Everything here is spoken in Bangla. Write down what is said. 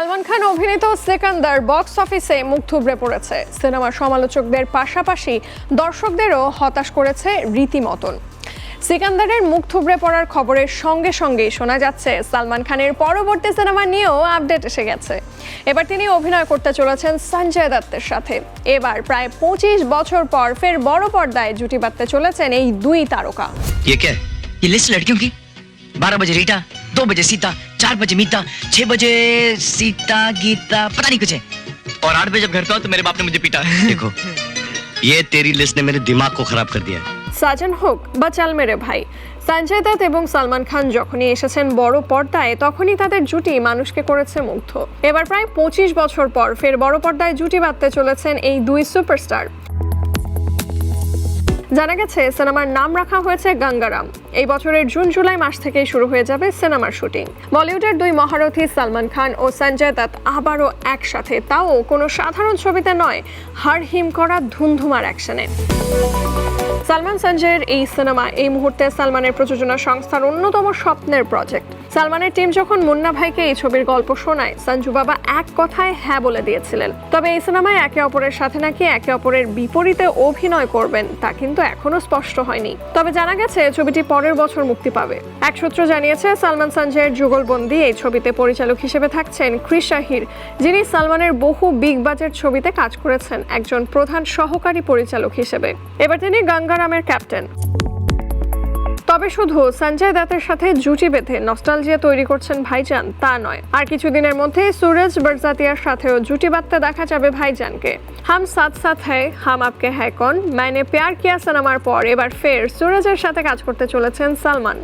সালমান খান অভিনীত সেকান্দার বক্স অফিসে মুখ থুবড়ে পড়েছে। সিনেমার সমালোচকদের পাশাপাশি দর্শকদেরও হতাশ করেছে রীতিমতন। সিকান্দারের মুখ থুবড়ে পড়ার খবরের সঙ্গে সঙ্গে শোনা যাচ্ছে, সালমান খানের পরবর্তী সিনেমা নিয়েও আপডেট এসে গেছে। এবার তিনি অভিনয় করতে চলেছেন সঞ্জয় দত্তের সাথে। এবার প্রায় পঁচিশ বছর পর ফের বড় পর্দায় জুটি বাঁধতে চলেছেন এই দুই তারকা। ये लिस्ट लड़कियों की बारह बजे रीटा दो बजे सीता चार बजे मीता छह बजे सीता गीता पता नहीं कुछ है और आठ बजे जब घर पे आओ तो मेरे बाप ने मुझे पीटा देखो ये तेरी लिस्ट ने मेरे दिमाग को खराब कर दिया है সাজান হোক বা চাল মেরে ভাই সঞ্জয় দত্ত এবং সালমান খান যখনই এসেছেন বড় পর্দায় তখনই তাদের জুটি মানুষকে করেছে মুগ্ধ এবার প্রায় পঁচিশ বছর পর ফের বড় পর্দায় জুটি বাঁধতে চলেছেন এই দুই সুপারস্টার জানা গেছে, সিনেমার নাম রাখা হয়েছে গঙ্গারাম। এই বছরের জুন, জুলাই মাস থেকেই শুরু হয়ে যাবে সিনেমার শুটিং। বলিউডের দুই মহারথী সালমান খান ও সঞ্জয় দত্ত আবারও একসাথে, তাও কোনো সাধারণ ছবিতে নয়, হাড় হিম করা ধুমধুমার অ্যাকশনে। সালমান সঞ্জয়ের এই সিনেমা, এই মুহূর্তে সালমানের প্রযোজনা সংস্থার অন্যতম স্বপ্নের প্রজেক্ট সালমানের টিম যখন মুন্না ভাইকে এই ছবির গল্প শোনায় সঞ্জু বাবা এক কথায় হ্যাঁ বলে দিয়েছিলেন। তবে এই সিনেমায় একে অপরের সাথে নাকি একে অপরের বিপরীতে অভিনয় করবেন, তা কিন্তু এখনও স্পষ্ট হয়নি। তবে জানা গেছে ছবিটি পরের বছর মুক্তি পাবে। এক সূত্র জানিয়েছে, সালমান সঞ্জয়ের যুগলবন্দি এই ছবিতে পরিচালক হিসেবে থাকছেন ক্রিস শাহির, যিনি সালমানের বহু বিগ বাজেট ছবিতে কাজ করেছেন, একজন প্রধান সহকারী পরিচালক হিসেবে। এবার তিনি গঙ্গারামের ক্যাপ্টেন। তবে শুধু সঞ্জয় দত্তের সাথে জুটি বেঁধে নস্টালজিয়া তৈরি করছেন ভাইজান, তা নয়। আর কিছুদিনের মধ্যে সুরজ বরজাতিয়ার সাথেও জুটি বাঁধতে দেখা যাবে ভাইজানকে। হাম সাথ সাথ হ্যায়, হাম আপকে হ্যায় কন। মাইনে প্যার কিয়া সিনেমার পর এবার ফের সুরজের সাথে কাজ করতে চলেছেন সালমান।